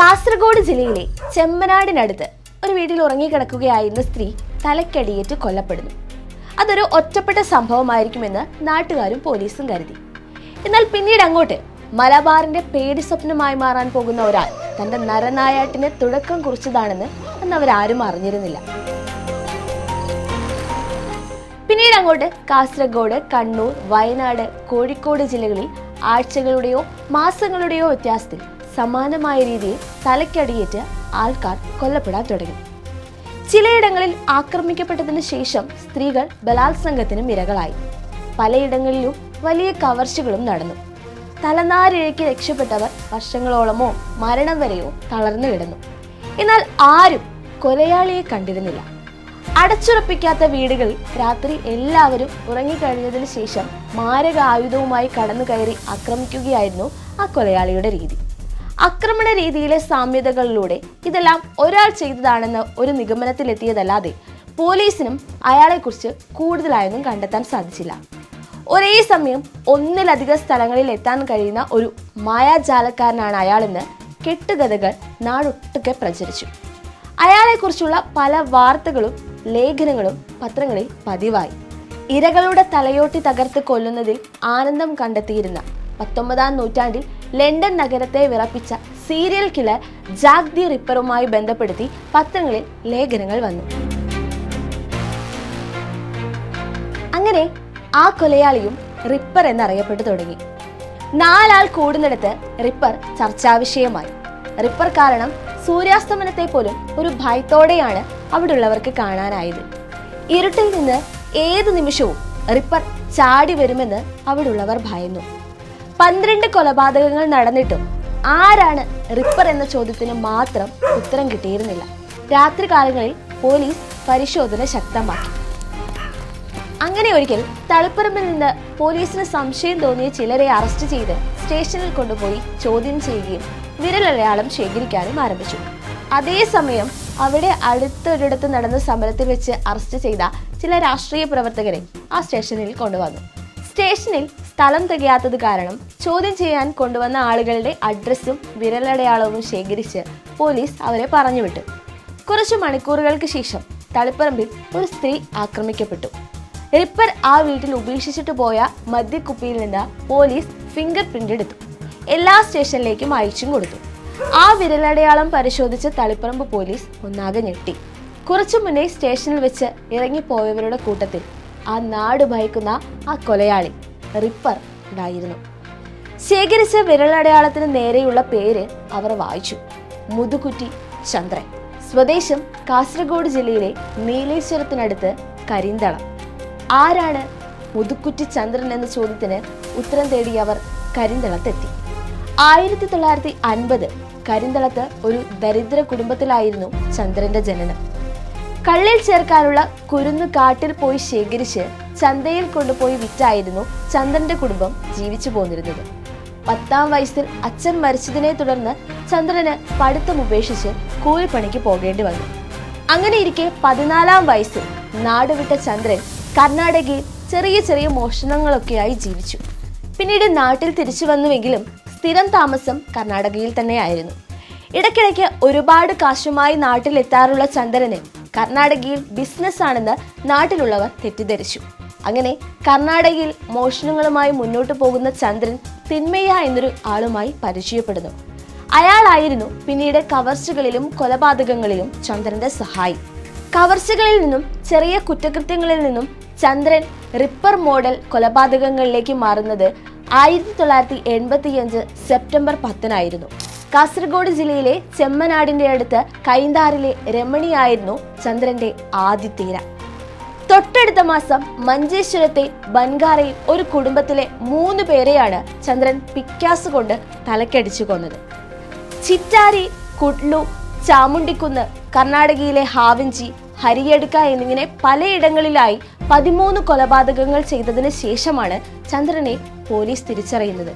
കാസർഗോഡ് ജില്ലയിലെ ചെമ്മനാടിനടുത്ത് ഒരു വീട്ടിൽ ഉറങ്ങിക്കിടക്കുകയായിരുന്ന സ്ത്രീ തലക്കടിയേറ്റ് കൊല്ലപ്പെടുന്നു. അതൊരു ഒറ്റപ്പെട്ട സംഭവമായിരിക്കുമെന്ന് നാട്ടുകാരും പോലീസും കരുതി. എന്നാൽ പിന്നീട് അങ്ങോട്ട് മലബാറിന്റെ പേടി സ്വപ്നമായി മാറാൻ പോകുന്ന ഒരാൾ തന്റെ നരനായാട്ടിന് തുടക്കം കുറിച്ചതാണെന്ന് അന്ന് അവരാരും അറിഞ്ഞിരുന്നില്ല. പിന്നീട് അങ്ങോട്ട് കാസർഗോഡ് കണ്ണൂർ വയനാട് കോഴിക്കോട് ജില്ലകളിൽ ആഴ്ചകളുടെയോ മാസങ്ങളുടെയോ വ്യത്യാസത്തിൽ സമാനമായ രീതിയിൽ തലയ്ക്കടിയേറ്റ് ആൾക്കാർ കൊല്ലപ്പെടാൻ തുടങ്ങി. ചിലയിടങ്ങളിൽ ആക്രമിക്കപ്പെട്ടതിന് ശേഷം സ്ത്രീകൾ ബലാത്സംഗത്തിനും ഇരകളായി. പലയിടങ്ങളിലും വലിയ കവർച്ചകളും നടന്നു. തലനാരിഴയ്ക്ക് രക്ഷപ്പെട്ടവർ വർഷങ്ങളോളമോ മരണം വരെയോ തളർന്നു കിടന്നു. എന്നാൽ ആരും കൊലയാളിയെ കണ്ടിരുന്നില്ല. അടച്ചുറപ്പിക്കാത്ത വീടുകളിൽ രാത്രി എല്ലാവരും ഉറങ്ങിക്കഴിഞ്ഞതിന് ശേഷം മാരക ആയുധവുമായി കടന്നു കയറി ആക്രമിക്കുകയായിരുന്നു ആ കൊലയാളിയുടെ രീതി. ആക്രമണ രീതിയിലെ സാമ്യതകളിലൂടെ ഇതെല്ലാം ഒരാൾ ചെയ്തതാണെന്ന് ഒരു നിഗമനത്തിലെത്തിയതല്ലാതെ പോലീസിനും അയാളെക്കുറിച്ച് കൂടുതലായൊന്നും കണ്ടെത്താൻ സാധിച്ചില്ല. ഒരേ സമയം ഒന്നിലധികം സ്ഥലങ്ങളിൽ എത്താൻ കഴിയുന്ന ഒരു മായാജാലക്കാരനാണ് അയാളെന്ന് കെട്ടുകഥകൾ നാടൊട്ടുക്കെ പ്രചരിച്ചു. അയാളെക്കുറിച്ചുള്ള പല വാർത്തകളും ലേഖനങ്ങളും പത്രങ്ങളിൽ പതിവായി. ഇരകളുടെ തലയോട്ടി തകർത്ത് കൊല്ലുന്നതിൽ ആനന്ദം കണ്ടെത്തിയിരുന്ന പത്തൊമ്പതാം നൂറ്റാണ്ടിൽ ലണ്ടൻ നഗരത്തെ വിറപ്പിച്ച സീരിയൽ കില്ലർ ജാക്ക് ദി റിപ്പറുമായി ബന്ധപ്പെടുത്തി പത്രങ്ങളിൽ ലേഖനങ്ങൾ വന്നു. അങ്ങനെ ആ കൊലയാളിയും റിപ്പർ എന്നറിയപ്പെട്ടു തുടങ്ങി. നാലാൾ കൂടുന്നിടത്ത് റിപ്പർ ചർച്ചാവിഷയമായി റിപ്പർ കാരണം സൂര്യാസ്തമനത്തെ പോലും ഒരു ഭയത്തോടെയാണ് അവിടെയുള്ളവർക്ക് കാണാനായത്. ഇരുട്ടിൽ നിന്ന് ഏത് നിമിഷവും റിപ്പർ ചാടി വരുമെന്ന് അവിടുള്ളവർ ഭയന്നു. പന്ത്രണ്ട് കൊലപാതകങ്ങൾ നടന്നിട്ടും ആരാണ് റിപ്പർ എന്ന ചോദ്യത്തിന് മാത്രം ഉത്തരം കിട്ടിയിരുന്നില്ല. രാത്രികാലങ്ങളിൽ പോലീസ് പരിശോധന ശക്തമാക്കി. അങ്ങനെ ഒരിക്കൽ തളിപ്പറമ്പിൽ നിന്ന് പോലീസിന് സംശയം തോന്നിയ ചിലരെ അറസ്റ്റ് ചെയ്ത് സ്റ്റേഷനിൽ കൊണ്ടുപോയി ചോദ്യം ചെയ്യുകയും വിരലടയാളം ശേഖരിക്കാനും ആരംഭിച്ചു. അതേസമയം അവിടെ അടുത്തൊരിടത്ത് നടന്ന സമരത്തിൽ വെച്ച് അറസ്റ്റ് ചെയ്ത ചില രാഷ്ട്രീയ പ്രവർത്തകരെ ആ സ്റ്റേഷനിൽ കൊണ്ടുവന്നു. സ്റ്റേഷനിൽ സ്ഥലം തികയാത്തത് കാരണം ചോദ്യം ചെയ്യാൻ കൊണ്ടുവന്ന ആളുകളുടെ അഡ്രസ്സും വിരലടയാളവും ശേഖരിച്ച് പോലീസ് അവരെ പറഞ്ഞുവിട്ടു. കുറച്ച് മണിക്കൂറുകൾക്ക് ശേഷം തളിപ്പറമ്പിൽ ഒരു സ്ത്രീ ആക്രമിക്കപ്പെട്ടു. റിപ്പർ ആ വീട്ടിൽ ഉപേക്ഷിച്ചിട്ട് പോയ മദ്യക്കുപ്പിയിൽ നിന്ന് പോലീസ് ഫിംഗർ പ്രിന്റ് എടുത്തു. എല്ലാ സ്റ്റേഷനിലേക്കും അയച്ചും കൊടുത്തു. ആ വിരലടയാളം പരിശോധിച്ച് തളിപ്പറമ്പ് പോലീസ് ഒന്നാകെ ഞെട്ടി. കുറച്ചു മുന്നേ സ്റ്റേഷനിൽ വെച്ച് ഇറങ്ങിപ്പോയവരുടെ കൂട്ടത്തിൽ ആ നാട് ഭയക്കുന്ന ആ കൊലയാളി. റിപ്പർ ഉണ്ടായിരുന്നു ശേഖരിച്ച വിരലടയാളത്തിന് നേരെയുള്ള പേര് അവർ വായിച്ചു. മുതുകുറ്റി ചന്ദ്രൻ. സ്വദേശം കാസർഗോഡ് ജില്ലയിലെ നീലേശ്വരത്തിനടുത്ത് കരിന്തളം. ആരാണ് മുതുക്കുറ്റി ചന്ദ്രൻ എന്ന ചോദ്യത്തിന് ഉത്തരം തേടി അവർ കരിന്തളത്തെത്തി. ആയിരത്തി തൊള്ളായിരത്തി അൻപത് കരിന്തളത്ത് ഒരു ദരിദ്ര കുടുംബത്തിലായിരുന്നു ചന്ദ്രന്റെ ജനനം. കള്ളിൽ ചേർക്കാനുള്ള കുരുന്ന് കാട്ടിൽ പോയി ശേഖരിച്ച് ചന്തയിൽ കൊണ്ടുപോയി വിറ്റായിരുന്നു ചന്ദ്രന്റെ കുടുംബം ജീവിച്ചു പോന്നിരുന്നത്. പത്താം വയസ്സിൽ അച്ഛൻ മരിച്ചതിനെ തുടർന്ന് ചന്ദ്രന് പഠിത്തം ഉപേക്ഷിച്ച് കൂലിപ്പണിക്ക് പോകേണ്ടി വന്നു. അങ്ങനെ ഇരിക്കെ പതിനാലാം വയസ്സിൽ നാടുവിട്ട ചന്ദ്രൻ കർണാടകയിൽ ചെറിയ ചെറിയ മോഷണങ്ങളൊക്കെയായി ജീവിച്ചു. പിന്നീട് നാട്ടിൽ തിരിച്ചു വന്നുവെങ്കിലും സ്ഥിരം താമസം കർണാടകയിൽ തന്നെയായിരുന്നു. ഇടയ്ക്കിടയ്ക്ക് ഒരുപാട് കാശുമായി നാട്ടിലെത്താറുള്ള ചന്ദ്രന് കർണാടകയിൽ ബിസിനസ് ആണെന്ന് നാട്ടിലുള്ളവർ തെറ്റിദ്ധരിച്ചു. അങ്ങനെ കർണാടകയിൽ മോഷണങ്ങളുമായി മുന്നോട്ട് പോകുന്ന ചന്ദ്രൻ തിന്മയ എന്നൊരു ആളുമായി പരിചയപ്പെടുന്നു. അയാളായിരുന്നു പിന്നീട് കവർച്ചകളിലും കൊലപാതകങ്ങളിലും ചന്ദ്രന്റെ സഹായി. കവർച്ചകളിൽ നിന്നും ചെറിയ കുറ്റകൃത്യങ്ങളിൽ നിന്നും ചന്ദ്രൻ റിപ്പർ മോഡൽ കൊലപാതകങ്ങളിലേക്ക് മാറുന്നത് ആയിരത്തി തൊള്ളായിരത്തി എൺപത്തിയഞ്ച് സെപ്റ്റംബർ പത്തിനായിരുന്നു. കാസർഗോഡ് ജില്ലയിലെ ചെമ്മനാടിന്റെ അടുത്ത് കൈന്താറിലെ രമണിയായിരുന്നു ചന്ദ്രന്റെ ആദ്യ ഇര തൊട്ടടുത്ത മാസം മഞ്ചേശ്വരത്തെ ബൻഗാറയിൽ ഒരു കുടുംബത്തിലെ മൂന്ന് പേരെയാണ് ചന്ദ്രൻ പിക്കാസ് കൊണ്ട് തലക്കടിച്ചു കൊന്നത്. ചിറ്റാരി കുട്ലു ചാമുണ്ടിക്കുന്ന് കർണാടകയിലെ ഹാവിഞ്ചി ഹരിയടുക്ക എന്നിങ്ങനെ പലയിടങ്ങളിലായി പതിമൂന്ന് കൊലപാതകങ്ങൾ ചെയ്തതിന് ശേഷമാണ് ചന്ദ്രനെ പോലീസ് തിരിച്ചറിയുന്നത്.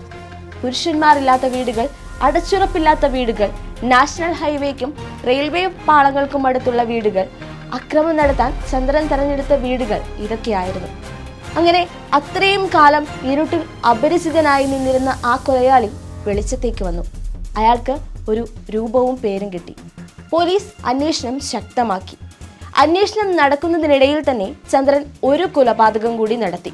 പുരുഷന്മാരില്ലാത്ത വീടുകൾ അടച്ചുറപ്പില്ലാത്ത വീടുകൾ നാഷണൽ ഹൈവേക്കും റെയിൽവേ പാളങ്ങൾക്കും അടുത്തുള്ള വീടുകൾ അക്രമം നടത്താൻ ചന്ദ്രൻ തെരഞ്ഞെടുത്ത വീടുകൾ ഇതൊക്കെയായിരുന്നു. അങ്ങനെ അത്രയും കാലം ഇരുട്ടിൽ അപരിചിതനായി നിന്നിരുന്ന ആ കൊലയാളി വെളിച്ചത്തേക്ക് വന്നു. അയാൾക്ക് ഒരു രൂപവും പേരും കിട്ടി. പോലീസ് അന്വേഷണം ശക്തമാക്കി. അന്വേഷണം നടക്കുന്നതിനിടയിൽ തന്നെ ചന്ദ്രൻ ഒരു കൊലപാതകം കൂടി നടത്തി.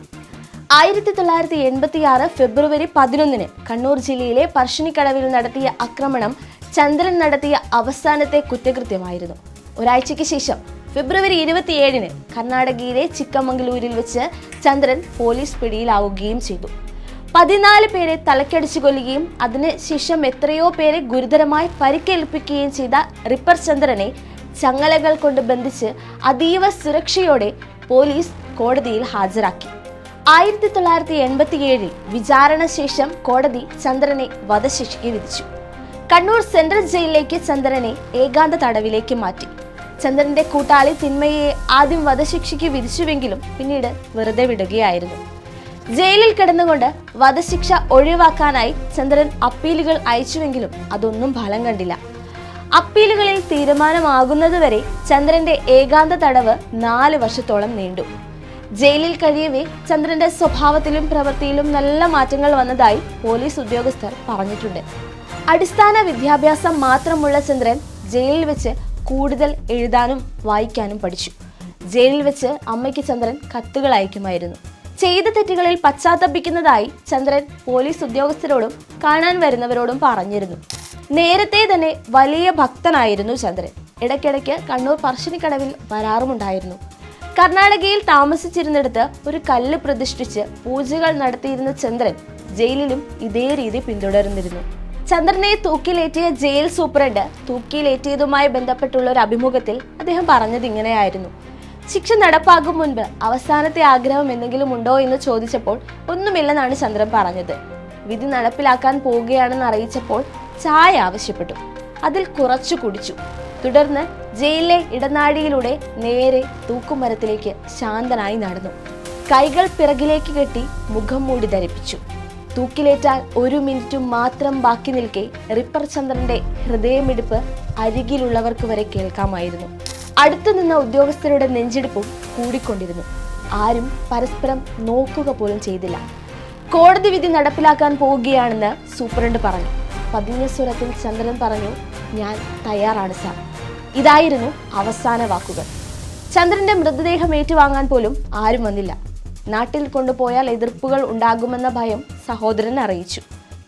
ആയിരത്തി തൊള്ളായിരത്തി എൺപത്തി ആറ് ഫെബ്രുവരി പതിനൊന്നിന് കണ്ണൂർ ജില്ലയിലെ പറശ്ശിനിക്കടവിൽ നടത്തിയ ആക്രമണം ചന്ദ്രൻ നടത്തിയ അവസാനത്തെ കുറ്റകൃത്യമായിരുന്നു. ഒരാഴ്ചയ്ക്ക് ശേഷം ഫെബ്രുവരി ഇരുപത്തിയേഴിന് കർണാടകയിലെ ചിക്കമംഗലൂരിൽ വെച്ച് ചന്ദ്രൻ പോലീസ് പിടിയിലാവുകയും ചെയ്തു. പതിനാല് പേരെ തലക്കടിച്ചു കൊല്ലുകയും അതിന് ശേഷം എത്രയോ പേരെ ഗുരുതരമായി പരിക്കേൽപ്പിക്കുകയും ചെയ്ത റിപ്പർ ചന്ദ്രനെ ചങ്ങലകൾ കൊണ്ട് ബന്ധിച്ച് അതീവ സുരക്ഷയോടെ പോലീസ് കോടതിയിൽ ഹാജരാക്കി. ആയിരത്തി തൊള്ളായിരത്തി എൺപത്തിയേഴിൽ വിചാരണ ശേഷം കോടതി ചന്ദ്രനെ വധശിക്ഷയ്ക്ക് വിധിച്ചു. കണ്ണൂർ സെൻട്രൽ ജയിലിലേക്ക് ചന്ദ്രനെ ഏകാന്ത തടവിലേക്ക് മാറ്റി. ചന്ദ്രന്റെ കൂട്ടാളി തിന്മയെ ആദ്യം വധശിക്ഷയ്ക്ക് വിധിച്ചുവെങ്കിലും പിന്നീട് വെറുതെ വിടുകയായിരുന്നു. ജയിലിൽ കിടന്നുകൊണ്ട് വധശിക്ഷ ഒഴിവാക്കാനായി ചന്ദ്രൻ അപ്പീലുകൾ അയച്ചുവെങ്കിലും അതൊന്നും ഫലം കണ്ടില്ല. അപ്പീലുകളിൽ തീരുമാനമാകുന്നതുവരെ ചന്ദ്രന്റെ ഏകാന്ത തടവ് നാല് വർഷത്തോളം നീണ്ടു. ജയിലിൽ കഴിയവേ ചന്ദ്രന്റെ സ്വഭാവത്തിലും പ്രവൃത്തിയിലും നല്ല മാറ്റങ്ങൾ വന്നതായി പോലീസ് ഉദ്യോഗസ്ഥർ പറഞ്ഞിട്ടുണ്ട്. അടിസ്ഥാന വിദ്യാഭ്യാസം മാത്രമുള്ള ചന്ദ്രൻ ജയിലിൽ വെച്ച് കൂടുതൽ എഴുതാനും വായിക്കാനും പഠിച്ചു. ജയിലിൽ വെച്ച് അമ്മയ്ക്ക് ചന്ദ്രൻ കത്തുകൾ അയക്കുമായിരുന്നു. ചെയ്ത തെറ്റുകളിൽ പശ്ചാത്തപിക്കുന്നതായി ചന്ദ്രൻ പോലീസ് ഉദ്യോഗസ്ഥരോടും കാണാൻ വരുന്നവരോടും പറഞ്ഞിരുന്നു. നേരത്തെ തന്നെ വലിയ ഭക്തനായിരുന്നു ചന്ദ്രൻ. ഇടയ്ക്കിടയ്ക്ക് കണ്ണൂർ പറശ്ശിനിക്കടവിൽ വരാറുമുണ്ടായിരുന്നു. കർണാടകയിൽ താമസിച്ചിരുന്നിടത്ത് ഒരു കല്ല് പ്രതിഷ്ഠിച്ച് പൂജകൾ നടത്തിയിരുന്ന ചന്ദ്രൻ ജയിലിലും ഇതേ രീതി പിന്തുടർന്നിരുന്നു. ചന്ദ്രനെ തൂക്കിലേറ്റിയ ജയിൽ സൂപ്രണ്ട് തൂക്കിലേറ്റിയതുമായി ബന്ധപ്പെട്ടുള്ള ഒരു അഭിമുഖത്തിൽ അദ്ദേഹം പറഞ്ഞത് ഇങ്ങനെയായിരുന്നു. ശിക്ഷ നടപ്പാകും മുൻപ് അവസാനത്തെ ആഗ്രഹം എന്തെങ്കിലും ഉണ്ടോ എന്ന് ചോദിച്ചപ്പോൾ ഒന്നുമില്ലെന്നാണ് ചന്ദ്രൻ പറഞ്ഞത്. വിധി നടപ്പിലാക്കാൻ പോവുകയാണെന്ന് അറിയിച്ചപ്പോൾ ചായ ആവശ്യപ്പെട്ടു. അതിൽ കുറച്ചു കുടിച്ചു. തുടർന്ന് ജയിലിലെ ഇടനാഴിയിലൂടെ നേരെ തൂക്കുമരത്തിലേക്ക് ശാന്തനായി നടന്നു. കൈകൾ പിറകിലേക്ക് കെട്ടി മുഖം മൂടി ധരിപ്പിച്ചു. തൂക്കിലേറ്റാൽ ഒരു മിനിറ്റും മാത്രം ബാക്കി നിൽക്കെ റിപ്പർ ചന്ദ്രന്റെ ഹൃദയമിടിപ്പ് അരികിലുള്ളവർക്ക് വരെ കേൾക്കാമായിരുന്നു. അടുത്തു നിന്ന ഉദ്യോഗസ്ഥരുടെ നെഞ്ചിടിപ്പും കൂടിക്കൊണ്ടിരുന്നു. ആരും പരസ്പരം നോക്കുക പോലും ചെയ്തില്ല. കോടതി വിധി നടപ്പിലാക്കാൻ പോവുകയാണെന്ന് സൂപ്രണ്ട് പറഞ്ഞു. പതിഞ്ഞ സ്വരത്തിൽ ചന്ദ്രൻ പറഞ്ഞു ഞാൻ തയ്യാറാണ് സാർ. ഇതായിരുന്നു അവസാന വാക്കുകൾ. ചന്ദ്രന്റെ മൃതദേഹം ഏറ്റുവാങ്ങാൻ പോലും ആരും വന്നില്ല. നാട്ടിൽ കൊണ്ടുപോയാൽ എതിർപ്പുകൾ ഉണ്ടാകുമെന്ന ഭയം സഹോദരൻ അറിയിച്ചു.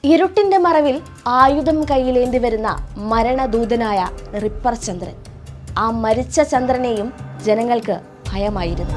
ഇരുട്ടിന്റെ മറവിൽ ആയുധം കയ്യിലേന്തി വരുന്ന മരണദൂതനായ റിപ്പർ ചന്ദ്രൻ. ആ മരിച്ച ചന്ദ്രനെയും ജനങ്ങൾക്ക് ഭയമായിരുന്നു.